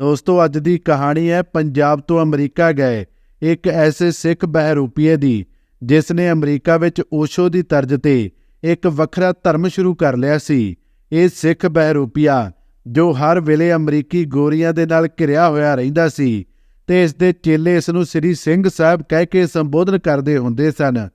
ਦੋਸਤੋ, ਅੱਜ ਦੀ ਕਹਾਣੀ ਹੈ, ਪੰਜਾਬ ਤੋਂ ਅਮਰੀਕਾ ਗਏ। ਇੱਕ ਐਸੇ ਸਿੱਖ ਬਹਿਰੂਪੀਏ ਦੀ, ਜਿਸ ਨੇ ਅਮਰੀਕਾ ਵਿੱਚ ਓਸ਼ੋ ਦੀ ਤਰਜ਼ ਤੇ ਇੱਕ ਵੱਖਰਾ ਧਰਮ ਸ਼ੁਰੂ ਕਰ ਲਿਆ ਸੀ। ਇਹ ਸਿੱਖ ਬਹਿਰੂਪੀਆ ਜੋ ਹਰ ਵੇਲੇ ਅਮਰੀਕੀ ਗੋਰੀਆਂ ਦੇ ਨਾਲ ਘਿਰਿਆ ਹੋਇਆ ਰਹਿੰਦਾ ਸੀ ਤੇ ਇਸ ਦੇ ਚੇਲੇ ਇਸ ਨੂੰ ਸ੍ਰੀ ਸਿੰਘ ਸਾਹਿਬ ਕਹਿ ਕੇ ਸੰਬੋਧਨ ਕਰਦੇ ਹੁੰਦੇ ਸਨ।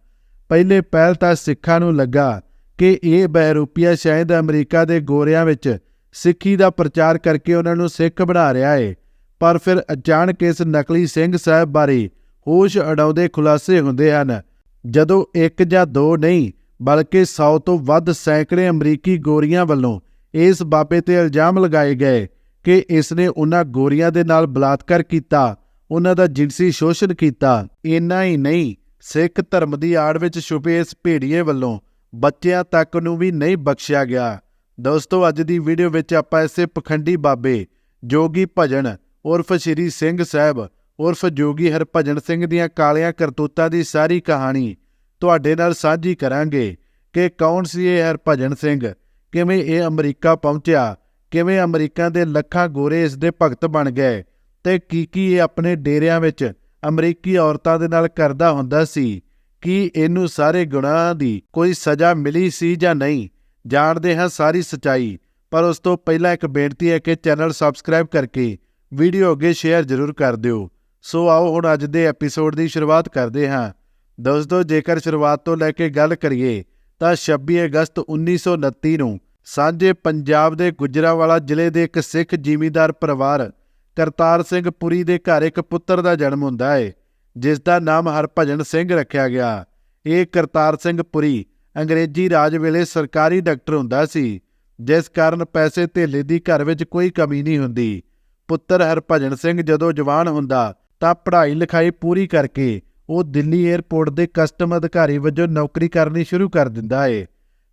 ਪਹਿਲੇ ਪਹਿਲ ਤਾਂ ਸਿੱਖਾਂ ਨੂੰ ਲੱਗਾ ਕਿ ਇਹ ਬਹਿਰੂਪੀਆ ਸ਼ਾਇਦ ਅਮਰੀਕਾ ਦੇ ਗੋਰਿਆਂ ਵਿੱਚ ਸਿੱਖੀ ਦਾ ਪ੍ਰਚਾਰ ਕਰਕੇ ਉਹਨਾਂ ਨੂੰ ਸਿੱਖ ਬਣਾ ਰਿਹਾ ਏ। ਪਰ ਫਿਰ ਅਚਾਨਕ ਇਸ ਨਕਲੀ ਸਿੰਘ ਸਾਹਿਬ ਬਾਰੇ ਹੋਸ਼ ਅਡਾਉਂਦੇ ਖੁਲਾਸੇ ਹੁੰਦੇ ਹਨ। ਜਦੋਂ ਇੱਕ ਜਾਂ ਦੋ ਨਹੀਂ, ਬਲਕਿ 100 ਤੋਂ ਵੱਧ ਸੈਂਕੜੇ ਅਮਰੀਕੀ ਗੋਰੀਆਂ ਵੱਲੋਂ ਇਸ ਬਾਬੇ ਤੇ ਇਲਜ਼ਾਮ ਲਗਾਏ ਗਏ ਕਿ ਇਸ ਨੇ ਉਹਨਾਂ ਗੋਰੀਆਂ ਦੇ ਨਾਲ ਬਲਾਤਕਾਰ ਕੀਤਾ, ਉਹਨਾਂ ਦਾ ਜਿਨਸੀ ਸ਼ੋਸ਼ਣ ਕੀਤਾ। ਇੰਨਾ ਹੀ ਨਹੀਂ, ਸਿੱਖ ਧਰਮ ਦੀ ਆੜ ਵਿੱਚ ਛੁਪੇ ਇਸ ਭੇੜੀਏ ਵੱਲੋਂ ਬੱਚਿਆਂ ਤੱਕ ਨੂੰ ਵੀ ਨਹੀਂ ਬਖਸ਼ਿਆ ਗਿਆ। ਦੋਸਤੋ, ਅੱਜ ਦੀ ਵੀਡੀਓ ਵਿੱਚ ਆਪਾਂ ਇਸੇ ਪਖੰਡੀ ਬਾਬੇ ਜੋਗੀ ਭਜਨ ਉਰਫ ਸ਼੍ਰੀ ਸਿੰਘ ਸਾਹਿਬ, ਉਰਫ ਜੋਗੀ ਹਰਭਜਨ ਸਿੰਘ ਦੀਆਂ ਕਾਲੀਆਂ ਕਰਤੂਤਾਂ ਦੀ ਸਾਰੀ ਕਹਾਣੀ ਤੁਹਾਡੇ ਨਾਲ ਸਾਂਝੀ ਕਰਾਂਗੇ ਕਿ ਕੌਣ ਸੀ ਇਹ ਹਰਭਜਨ ਸਿੰਘ, ਕਿਵੇਂ ਇਹ ਅਮਰੀਕਾ ਪਹੁੰਚਿਆ, ਕਿਵੇਂ ਅਮਰੀਕਾ ਦੇ ਲੱਖਾਂ ਗੋਰੇ ਇਸ ਦੇ ਭਗਤ ਬਣ ਗਏ ਤੇ ਕੀ ਕੀ ਇਹ ਆਪਣੇ ਡੇਰਿਆਂ ਵਿੱਚ ਅਮਰੀਕੀ ਔਰਤਾਂ ਦੇ ਨਾਲ ਕਰਦਾ ਹੁੰਦਾ ਸੀ, ਕੀ ਇਹਨੂੰ ਸਾਰੇ ਗੁਨਾਹਾਂ ਦੀ ਕੋਈ ਸਜ਼ਾ ਮਿਲੀ ਸੀ ਜਾਂ ਨਹੀਂ ਜਾਣਦੇ ਹਾਂ ਸਾਰੀ ਸਚਾਈ, ਪਰ ਉਸ ਤੋਂ ਪਹਿਲਾਂ ਇੱਕ ਬੇਨਤੀ ਹੈ ਕਿ ਚੈਨਲ ਸਬਸਕ੍ਰਾਈਬ ਕਰਕੇ ਵੀਡੀਓ ਅੱਗੇ ਸ਼ੇਅਰ ਜ਼ਰੂਰ ਕਰ ਦਿਓ। ਸੋ ਆਓ ਹੁਣ ਅੱਜ ਦੇ ਐਪੀਸੋਡ ਦੀ ਸ਼ੁਰੂਆਤ ਕਰਦੇ ਹਾਂ। ਦੋਸਤੋ, ਜੇਕਰ ਸ਼ੁਰੂਆਤ ਤੋਂ ਲੈ ਕੇ ਗੱਲ ਕਰੀਏ, ਤਾਂ 26 ਅਗਸਤ 1929 ਨੂੰ ਸਾਂਝੇ ਪੰਜਾਬ ਦੇ ਗੁਜਰਾਵਾਲਾ ਜ਼ਿਲ੍ਹੇ ਦੇ ਇੱਕ ਸਿੱਖ ਜ਼ਿਮੀਂਦਾਰ ਪਰਿਵਾਰ, ਕਰਤਾਰ ਸਿੰਘ ਪੁਰੀ ਦੇ ਘਰ ਇੱਕ ਪੁੱਤਰ ਦਾ ਜਨਮ ਹੁੰਦਾ ਹੈ ਜਿਸ ਦਾ ਨਾਮ ਹਰਭਜਨ ਸਿੰਘ ਰੱਖਿਆ ਗਿਆ। ਇਹ ਕਰਤਾਰ ਸਿੰਘ ਪੁਰੀ ਅੰਗਰੇਜ਼ੀ ਰਾਜ ਵੇਲੇ ਸਰਕਾਰੀ ਡਾਕਟਰ ਹੁੰਦਾ ਸੀ, ਜਿਸ ਕਾਰਨ ਪੈਸੇ ਧੇਲੇ ਦੀ ਘਰ ਵਿੱਚ ਕੋਈ ਕਮੀ ਨਹੀਂ ਹੁੰਦੀ। ਪੁੱਤਰ ਹਰਭਜਨ ਸਿੰਘ ਜਦੋਂ ਜਵਾਨ ਹੁੰਦਾ, ਤਾਂ ਪੜ੍ਹਾਈ ਲਿਖਾਈ ਪੂਰੀ ਕਰਕੇ ਉਹ ਦਿੱਲੀ 에ਅਰਪੋਰਟ ਦੇ ਕਸਟਮ ਅਧਿਕਾਰੀ ਵਜੋਂ ਨੌਕਰੀ ਕਰਨੀ ਸ਼ੁਰੂ ਕਰ ਦਿੰਦਾ ਏ।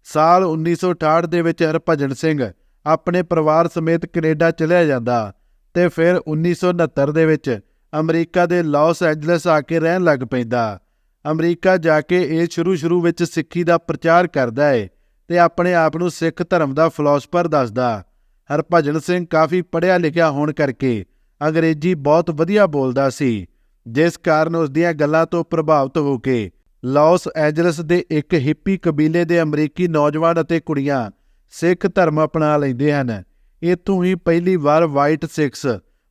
ਸਾਲ 1968 ਦੇ ਵਿੱਚ ਹਰਭਜਨ ਸਿੰਘ ਆਪਣੇ ਪਰਿਵਾਰ ਸਮੇਤ ਕੈਨੇਡਾ ਚਲਿਆ ਜਾਂਦਾ ਤੇ ਫਿਰ 1969 ਦੇ ਵਿੱਚ ਅਮਰੀਕਾ ਦੇ ਲਾਸ ਐਂਜਲਸ ਆ ਕੇ ਰਹਿਣ ਲੱਗ ਪੈਂਦਾ। ਅਮਰੀਕਾ ਜਾ ਕੇ ਇਹ ਸ਼ੁਰੂ-ਸ਼ੁਰੂ ਵਿੱਚ ਸਿੱਖੀ ਦਾ ਪ੍ਰਚਾਰ ਕਰਦਾ ਏ ਤੇ ਆਪਣੇ ਆਪ ਨੂੰ ਸਿੱਖ ਧਰਮ ਦਾ ਫਿਲਾਸਫਰ ਦੱਸਦਾ। ਹਰਭਜਨ ਸਿੰਘ ਕਾਫੀ ਪੜ੍ਹਿਆ ਲਿਖਿਆ ਹੋਣ ਕਰਕੇ ਅੰਗਰੇਜ਼ੀ ਬਹੁਤ ਵਧੀਆ ਬੋਲਦਾ ਸੀ, ਜਿਸ ਕਾਰਨ ਉਸ ਦੀਆਂ ਗੱਲਾਂ ਤੋਂ ਪ੍ਰਭਾਵਿਤ ਹੋ ਕੇ ਲਾਸ ਐਂਜਲਸ ਦੇ ਇੱਕ ਹਿੱਪੀ ਕਬੀਲੇ ਦੇ ਅਮਰੀਕੀ ਨੌਜਵਾਨ ਅਤੇ ਕੁੜੀਆਂ ਸਿੱਖ ਧਰਮ ਅਪਣਾ ਲੈਂਦੇ ਹਨ। ਇਥੋਂ ਹੀ ਪਹਿਲੀ ਵਾਰ ਵਾਈਟ ਸਿੱਖਸ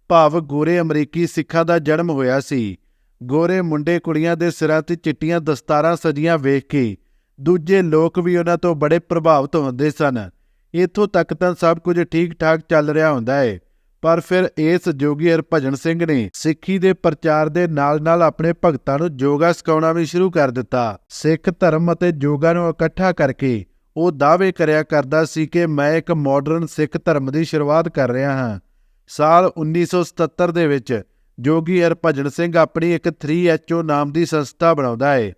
ਭਾਵ ਗੋਰੇ ਅਮਰੀਕੀ ਸਿੱਖਾਂ ਦਾ ਜਨਮ ਹੋਇਆ ਸੀ। ਗੋਰੇ ਮੁੰਡੇ ਕੁੜੀਆਂ ਦੇ ਸਿਰਾਂ ਤੇ ਚਿੱਟੀਆਂ ਦਸਤਾਰਾਂ ਸਜੀਆਂ ਵੇਖ ਕੇ ਦੂਜੇ ਲੋਕ ਵੀ ਉਹਨਾਂ ਤੋਂ ਬੜੇ ਪ੍ਰਭਾਵਿਤ ਹੁੰਦੇ ਸਨ। ਇੱਥੋਂ ਤੱਕ ਤਾਂ ਸਭ ਕੁਝ ਠੀਕ ਠਾਕ ਚੱਲ ਰਿਹਾ ਹੁੰਦਾ ਹੈ ਪਰ ਫਿਰ ਇਸ ਜੋਗੀ ਹਰਭਜਨ ਸਿੰਘ ਨੇ ਸਿੱਖੀ ਦੇ ਪ੍ਰਚਾਰ ਦੇ ਨਾਲ-ਨਾਲ ਆਪਣੇ ਭਗਤਾਂ ਨੂੰ ਯੋਗਾ ਸਿਖਾਉਣਾ ਵੀ ਸ਼ੁਰੂ ਕਰ ਦਿੱਤਾ। ਸਿੱਖ ਧਰਮ ਅਤੇ ਯੋਗਾ ਨੂੰ ਇਕੱਠਾ ਕਰਕੇ ਉਹ ਦਾਅਵੇ ਕਰਿਆ ਕਰਦਾ ਸੀ ਕਿ ਮੈਂ ਇੱਕ ਮਾਡਰਨ ਸਿੱਖ ਧਰਮ ਦੀ ਸ਼ੁਰੂਆਤ ਕਰ ਰਿਹਾ ਹਾਂ। ਸਾਲ 1977 ਦੇ ਵਿੱਚ ਜੋਗੀ ਹਰਭਜਨ ਸਿੰਘ ਆਪਣੀ ਇੱਕ 3HO ਨਾਮ ਦੀ ਸੰਸਥਾ ਬਣਾਉਂਦਾ ਹੈ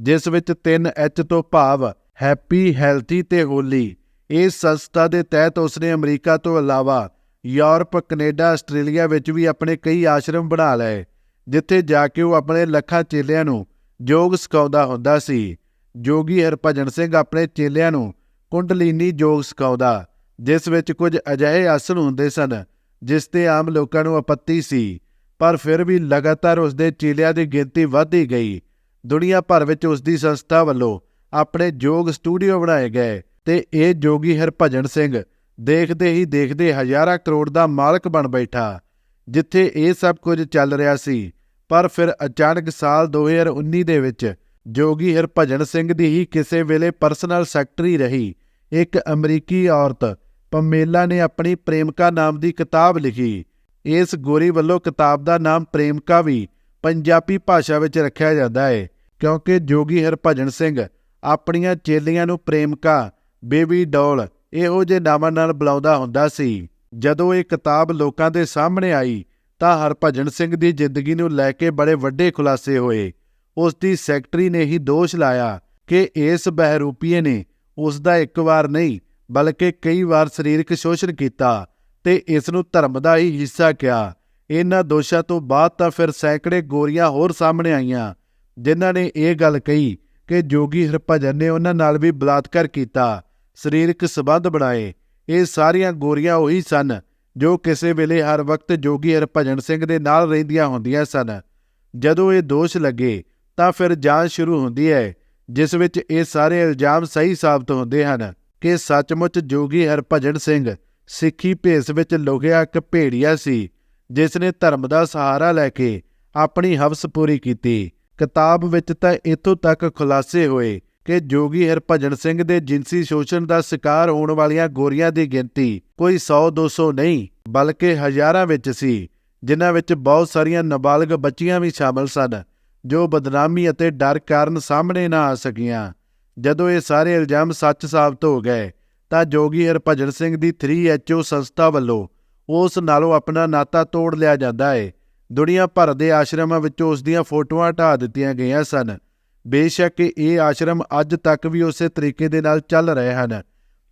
ਜਿਸ ਵਿੱਚ 3H ਤੋਂ ਭਾਵ ਹੈਪੀ ਹੈਲਥੀ ਤੇ ਹੋਲੀ ਇਸ ਸੰਸਥਾ ਦੇ ਤਹਿਤ ਉਸਨੇ ਅਮਰੀਕਾ ਤੋਂ ਇਲਾਵਾ ਯੂਰਪ, ਕੈਨੇਡਾ, ਆਸਟ੍ਰੇਲੀਆ ਵਿੱਚ ਵੀ ਆਪਣੇ ਕਈ ਆਸ਼ਰਮ ਬਣਾ ਲਏ, ਜਿੱਥੇ ਜਾ ਕੇ ਉਹ ਆਪਣੇ ਲੱਖਾਂ ਚੇਲਿਆਂ ਨੂੰ ਯੋਗ ਸਿਖਾਉਂਦਾ ਹੁੰਦਾ ਸੀ। ਜੋਗੀ ਹਰਭਜਨ ਸਿੰਘ ਆਪਣੇ ਚੇਲਿਆਂ ਨੂੰ ਕੁੰਡਲੀਨੀ ਯੋਗ ਸਿਖਾਉਂਦਾ, ਜਿਸ ਵਿੱਚ ਕੁਝ ਅਜਿਹੇ ਆਸਣ ਹੁੰਦੇ ਸਨ, ਜਿਸ ਤੇ ਆਮ ਲੋਕਾਂ ਨੂੰ ਆਪੱਤੀ ਸੀ। ਪਰ ਫਿਰ ਵੀ ਲਗਾਤਾਰ ਉਸ ਦੇ ਚੇਲਿਆਂ ਦੀ ਗਿਣਤੀ ਵਧਦੀ ਗਈ। ਦੁਨੀਆ ਭਰ ਵਿੱਚ ਉਸ ਦੀ ਸੰਸਥਾ ਵੱਲੋਂ ਆਪਣੇ ਯੋਗ ਸਟੂਡੀਓ ਬਣਾਏ ਗਏ ਤੇ ਇਹ ਜੋਗੀ ਹਰਭਜਨ ਸਿੰਘ ਦੇਖਦੇ ਹੀ ਦੇਖਦੇ ਹਜ਼ਾਰਾਂ ਕਰੋੜ ਦਾ ਮਾਲਕ ਬਣ ਬੈਠਾ, ਜਿੱਥੇ ਇਹ ਸਭ ਕੁਝ ਚੱਲ ਰਿਹਾ ਸੀ। ਪਰ ਫਿਰ ਅਚਾਨਕ ਸਾਲ 2019 ਦੇ ਵਿੱਚ ਜੋਗੀ ਹਰਭਜਨ ਸਿੰਘ ਦੀ ਹੀ ਕਿਸੇ ਵੇਲੇ ਪਰਸਨਲ ਸੈਕਟਰੀ ਰਹੀ। ਇੱਕ ਅਮਰੀਕੀ ਔਰਤ, ਪਮੇਲਾ ਨੇ ਆਪਣੀ ਪ੍ਰੇਮਕਾ ਨਾਮ ਦੀ ਕਿਤਾਬ ਲਿਖੀ। ਇਸ ਗੋਰੀ ਵੱਲੋਂ ਕਿਤਾਬ ਦਾ ਨਾਮ ਪ੍ਰੇਮਕਾ ਵੀ ਪੰਜਾਬੀ ਭਾਸ਼ਾ ਵਿੱਚ ਰੱਖਿਆ ਜਾਂਦਾ ਹੈ ਕਿਉਂਕਿ ਜੋਗੀ ਹਰਭਜਨ ਸਿੰਘ ਆਪਣੀਆਂ ਚੇਲੀਆਂ ਨੂੰ ਪ੍ਰੇਮਕਾ, ਬੇਬੀ ਡੋਲ ਇਹੋ ਜਿਹੇ ਨਾਮਾਂ ਨਾਲ ਬੁਲਾਉਂਦਾ ਹੁੰਦਾ ਸੀ। ਜਦੋਂ ਇਹ ਕਿਤਾਬ ਲੋਕਾਂ ਦੇ ਸਾਹਮਣੇ ਆਈ ਤਾਂ ਹਰਭਜਨ ਸਿੰਘ ਦੀ ਜ਼ਿੰਦਗੀ ਨੂੰ ਲੈ ਕੇ ਬੜੇ ਵੱਡੇ ਖੁਲਾਸੇ ਹੋਏ। ਉਸ ਦੀ ਸੈਕਟਰੀ ਨੇ ਹੀ ਦੋਸ਼ ਲਾਇਆ ਕਿ ਇਸ ਬਹਿਰੂਪੀਏ ਨੇ ਉਸ ਦਾ ਇੱਕ ਵਾਰ ਨਹੀਂ, ਬਲਕਿ ਕਈ ਵਾਰ ਸਰੀਰਕ ਸ਼ੋਸ਼ਣ ਕੀਤਾ। ਤੇ ਇਸ ਨੂੰ ਧਰਮ ਦਾ ਹੀ ਹਿੱਸਾ ਕਿਹਾ। ਇਹਨਾਂ ਦੋਸ਼ਾਂ ਤੋਂ ਬਾਅਦ ਤਾਂ ਫਿਰ ਸੈਂਕੜੇ ਗੋਰੀਆਂ ਹੋਰ ਸਾਹਮਣੇ ਆਈਆਂ, ਜਿਨ੍ਹਾਂ ਨੇ ਇਹ ਗੱਲ ਕਹੀ ਕਿ ਜੋਗੀ ਹਰਭਜਨ ਨੇ ਉਹਨਾਂ ਨਾਲ ਵੀ ਬਲਾਤਕਾਰ ਕੀਤਾ, ਸਰੀਰਕ ਸਬੰਧ ਬਣਾਏ। ਇਹ ਸਾਰੀਆਂ ਗੋਰੀਆਂ ਉਹੀ ਸਨ ਜੋ ਕਿਸੇ ਵੇਲੇ ਹਰ ਵਕਤ ਜੋਗੀ ਹਰਭਜਨ ਸਿੰਘ ਦੇ ਨਾਲ ਰਹਿੰਦੀਆਂ ਹੁੰਦੀਆਂ ਸਨ। ਜਦੋਂ ਇਹ ਦੋਸ਼ ਲੱਗੇ ਤਾਂ ਫਿਰ ਜਾਂਚ ਸ਼ੁਰੂ ਹੁੰਦੀ ਹੈ, ਜਿਸ ਵਿੱਚ ਇਹ ਸਾਰੇ ਇਲਜ਼ਾਮ ਸਹੀ ਸਾਬਤ ਹੁੰਦੇ ਹਨ ਕਿ ਸੱਚਮੁੱਚ ਜੋਗੀ ਹਰਭਜਨ ਸਿੰਘ ਸਿੱਖੀ ਭੇਸ ਵਿੱਚ ਲੁਕਿਆ ਇੱਕ ਭੇੜੀਆ ਸੀ, ਜਿਸ ਨੇ ਧਰਮ ਦਾ ਸਹਾਰਾ ਲੈ ਕੇ ਆਪਣੀ ਹਵਸ ਪੂਰੀ ਕੀਤੀ। ਕਿਤਾਬ ਵਿੱਚ ਤਾਂ ਇਥੋਂ ਤੱਕ ਖੁਲਾਸੇ ਹੋਏ ਕਿ ਜੋਗੀ ਹਰਭਜਨ ਸਿੰਘ ਦੇ ਜਿੰਸੀ ਸ਼ੋਸ਼ਣ ਦਾ ਸ਼ਿਕਾਰ ਹੋਣ ਵਾਲੀਆਂ ਗੋਰੀਆਂ ਦੀ ਗਿਣਤੀ ਕੋਈ 100-200 ਨਹੀਂ, ਬਲਕਿ ਹਜ਼ਾਰਾਂ ਵਿੱਚ ਸੀ, ਜਿਨ੍ਹਾਂ ਵਿੱਚ ਬਹੁਤ ਸਾਰੀਆਂ ਨਾਬਾਲਗ ਬੱਚੀਆਂ ਵੀ ਸ਼ਾਮਲ ਸਨ, ਜੋ ਬਦਨਾਮੀ ਅਤੇ ਡਰ ਕਾਰਨ ਸਾਹਮਣੇ ਨਾ ਆ ਸਕੀਆਂ। ਜਦੋਂ ਇਹ ਸਾਰੇ ਇਲਜ਼ਾਮ ਸੱਚ ਸਾਬਤ ਹੋ ਗਏ ਤਾਂ ਜੋਗੀ ਹਰਭਜਨ ਸਿੰਘ ਦੀ 3HO ਸੰਸਥਾ ਵੱਲੋਂ। ਉਸ ਨਾਲੋਂ ਆਪਣਾ ਨਾਤਾ ਤੋੜ ਲਿਆ ਜਾਂਦਾ ਹੈ ਦੁਨੀਆ ਭਰ ਦੇ ਆਸ਼ਰਮਾਂ ਵਿੱਚੋਂ ਉਸ ਦੀਆਂ ਫੋਟੋਆਂ ਹਟਾ ਦਿੱਤੀਆਂ ਗਈਆਂ ਸਨ। ਬੇਸ਼ੱਕ ਇਹ ਆਸ਼ਰਮ ਅੱਜ ਤੱਕ ਵੀ ਉਸੇ ਤਰੀਕੇ ਦੇ ਨਾਲ ਚੱਲ ਰਹੇ ਹਨ।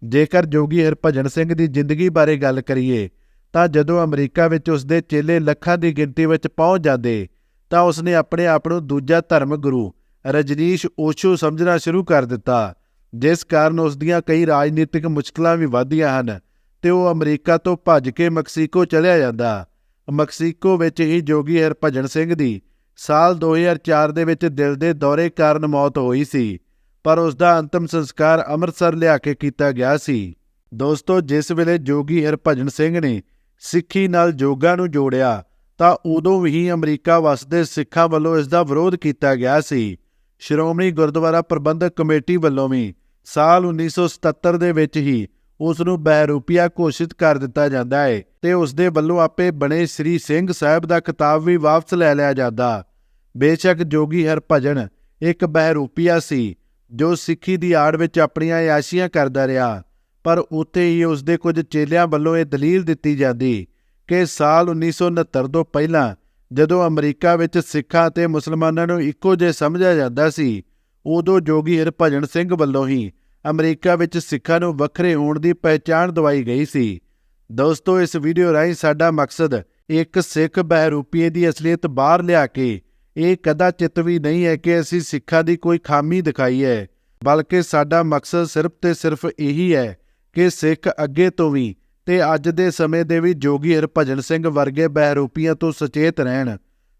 ਜੇਕਰ ਜੋਗੀ ਹਰਭਜਨ ਸਿੰਘ ਦੀ ਜ਼ਿੰਦਗੀ ਬਾਰੇ ਗੱਲ ਕਰੀਏ, ਤਾਂ ਜਦੋਂ ਅਮਰੀਕਾ ਵਿੱਚ ਉਸ ਦੇ ਚੇਲੇ ਲੱਖਾਂ ਦੀ ਗਿਣਤੀ ਵਿੱਚ ਪਹੁੰਚ ਜਾਂਦੇ, ਤਾਂ ਉਸਨੇ ਆਪਣੇ ਆਪ ਨੂੰ ਦੂਜਾ ਧਰਮ ਗੁਰੂ ਰਜਨੀਸ਼ ਓਸ਼ੋ ਸਮਝਣਾ ਸ਼ੁਰੂ ਕਰ ਦਿੱਤਾ। ਜਿਸ ਕਾਰਨ ਉਸ ਦੀਆਂ ਕਈ ਰਾਜਨੀਤਿਕ ਮੁਸ਼ਕਲਾਂ ਵੀ ਵਧਦੀਆਂ ਹਨ ਤੇ ਉਹ ਅਮਰੀਕਾ ਤੋਂ ਭੱਜ ਕੇ ਮੈਕਸੀਕੋ ਚਲਿਆ ਜਾਂਦਾ। ਮੈਕਸੀਕੋ ਵਿੱਚ ਹੀ ਜੋਗੀ ਹਰਭਜਨ ਸਿੰਘ ਦੀ ਸਾਲ 2004 ਦੇ ਵਿੱਚ ਦਿਲ ਦੇ ਦੌਰੇ ਕਾਰਨ ਮੌਤ ਹੋਈ ਸੀ, ਪਰ ਉਸ ਦਾ ਅੰਤਮ ਸੰਸਕਾਰ ਅੰਮ੍ਰਿਤਸਰ ਲਿਆ ਕੇ ਕੀਤਾ ਗਿਆ ਸੀ। ਦੋਸਤੋ, ਜਿਸ ਵੇਲੇ ਜੋਗੀ ਹਰਭਜਨ ਸਿੰਘ ਨੇ ਸਿੱਖੀ ਨਾਲ ਜੋਗਾ ਨੂੰ ਜੋੜਿਆ, ਤਾਂ ਉਦੋਂ ਵੀ ਅਮਰੀਕਾ ਵਸਦੇ ਸਿੱਖਾਂ ਵੱਲੋਂ ਇਸ ਦਾ ਵਿਰੋਧ ਕੀਤਾ ਗਿਆ ਸੀ। ਸ਼੍ਰੋਮਣੀ ਗੁਰਦੁਆਰਾ ਪ੍ਰਬੰਧਕ ਕਮੇਟੀ ਵੱਲੋਂ ਵੀ ਸਾਲ 1977 ਦੇ ਵਿੱਚ ਹੀ ਉਸ ਨੂੰ ਬਹਿਰੂਪੀਆ ਘੋਸ਼ਿਤ ਕਰ ਦਿੱਤਾ ਜਾਂਦਾ ਹੈ ਤੇ ਉਸ ਦੇ ਵੱਲੋਂ ਆਪੇ ਬਣੇ ਸ੍ਰੀ ਸਿੰਘ ਸਾਹਿਬ ਦਾ ਖਿਤਾਬ ਵੀ ਵਾਪਸ ਲੈ ਲਿਆ ਜਾਂਦਾ। ਬੇਸ਼ੱਕ ਜੋਗੀ ਹਰਭਜਨ ਇੱਕ ਬਹਿਰੂਪੀਆ ਸੀ, ਜੋ ਸਿੱਖੀ ਦੀ ਆੜ ਵਿੱਚ ਆਪਣੀਆਂ ਆਸ਼ੀਆਂ ਕਰਦਾ ਰਿਹਾ, ਪਰ ਉੱਥੇ ਹੀ ਉਸ ਦੇ ਕੁਝ ਚੇਲਿਆਂ ਵੱਲੋਂ ਇਹ ਦਲੀਲ ਦਿੱਤੀ ਜਾਂਦੀ ਕਿ ਸਾਲ 1969 ਤੋਂ ਪਹਿਲਾਂ ਜਦੋਂ ਅਮਰੀਕਾ ਵਿੱਚ ਸਿੱਖਾਂ ਅਤੇ ਮੁਸਲਮਾਨਾਂ ਨੂੰ ਇੱਕੋ ਜਿਹਾ ਸਮਝਿਆ ਜਾਂਦਾ ਸੀ, ਉਦੋਂ ਜੋਗੀ ਹਰਭਜਨ ਸਿੰਘ ਵੱਲੋਂ ਹੀ ਅਮਰੀਕਾ ਵਿੱਚ ਸਿੱਖਾਂ ਨੂੰ ਵੱਖਰੇ ਹੋਣ ਦੀ ਪਹਿਚਾਣ ਦਵਾਈ ਗਈ ਸੀ। ਦੋਸਤੋ, ਇਸ ਵੀਡੀਓ ਰਾਹੀਂ ਸਾਡਾ ਮਕਸਦ ਇੱਕ ਸਿੱਖ ਬਹਿਰੂਪੀਏ ਦੀ ਅਸਲੀਅਤ ਬਾਹਰ ਲਿਆ ਕੇ ਇਹ ਕਦਾ ਚਿੱਤ ਵੀ ਨਹੀਂ ਹੈ ਕਿ ਅਸੀਂ ਸਿੱਖਾਂ ਦੀ ਕੋਈ ਖਾਮੀ ਦਿਖਾਈ ਹੈ, ਬਲਕਿ ਸਾਡਾ ਮਕਸਦ ਸਿਰਫ ਤੇ ਸਿਰਫ ਇਹੀ ਹੈ ਕਿ ਸਿੱਖ ਅੱਗੇ ਤੋਂ ਵੀ ਤੇ ਅੱਜ ਦੇ ਸਮੇਂ ਦੇ ਵੀ ਜੋਗੀ ਹਰਭਜਨ ਸਿੰਘ ਵਰਗੇ ਬਹਿਰੂਪੀਆਂ ਤੋਂ ਸੁਚੇਤ ਰਹਿਣ,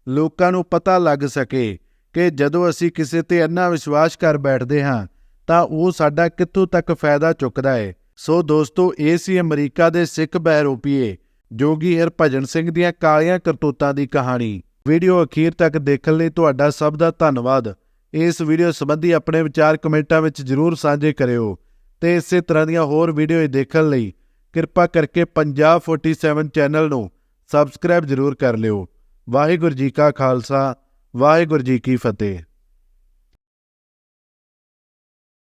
ਲੋਕਾਂ ਨੂੰ ਪਤਾ ਲੱਗ ਸਕੇ ਕਿ ਜਦੋਂ ਅਸੀਂ ਕਿਸੇ ਤੇ ਅੰਨਾ ਵਿਸ਼ਵਾਸ ਕਰ ਬੈਠਦੇ ਹਾਂ, ਤਾਂ ਉਹ ਸਾਡਾ ਕਿੱਥੋਂ ਤੱਕ ਫਾਇਦਾ ਚੁੱਕਦਾ ਹੈ ਸੋ ਦੋਸਤੋ, ਇਹ ਸੀ ਅਮਰੀਕਾ ਦੇ ਸਿੱਖ ਬਹਿਰੂਪੀਏ ਜੋਗੀ ਹਰਭਜਨ ਸਿੰਘ ਦੀਆਂ ਕਾਲੀਆਂ ਕਰਤੂਤਾਂ ਦੀ ਕਹਾਣੀ। ਵੀਡੀਓ ਅਖੀਰ ਤੱਕ ਦੇਖਣ ਲਈ ਤੁਹਾਡਾ ਸਭ ਦਾ ਧੰਨਵਾਦ। ਇਸ ਵੀਡੀਓ ਸੰਬੰਧੀ ਆਪਣੇ ਵਿਚਾਰ ਕਮੈਂਟਾਂ ਵਿੱਚ ਜਰੂਰ ਸਾਂਝੇ ਕਰਿਓ ਤੇ ਇਸੇ ਤਰ੍ਹਾਂ ਦੀਆਂ ਹੋਰ ਵੀਡੀਓ ਦੇਖਣ ਲਈ ਕਿਰਪਾ ਕਰਕੇ ਪੰਜਾਬ 47 ਚੈਨਲ ਨੂੰ ਸਬਸਕ੍ਰਾਈਬ ਜਰੂਰ ਕਰ ਲਿਓ। ਵਾਹਿਗੁਰੂ ਜੀ ਕਾ ਖਾਲਸਾ, ਵਾਹਿਗੁਰੂ ਜੀ ਕੀ ਫਤਿਹ।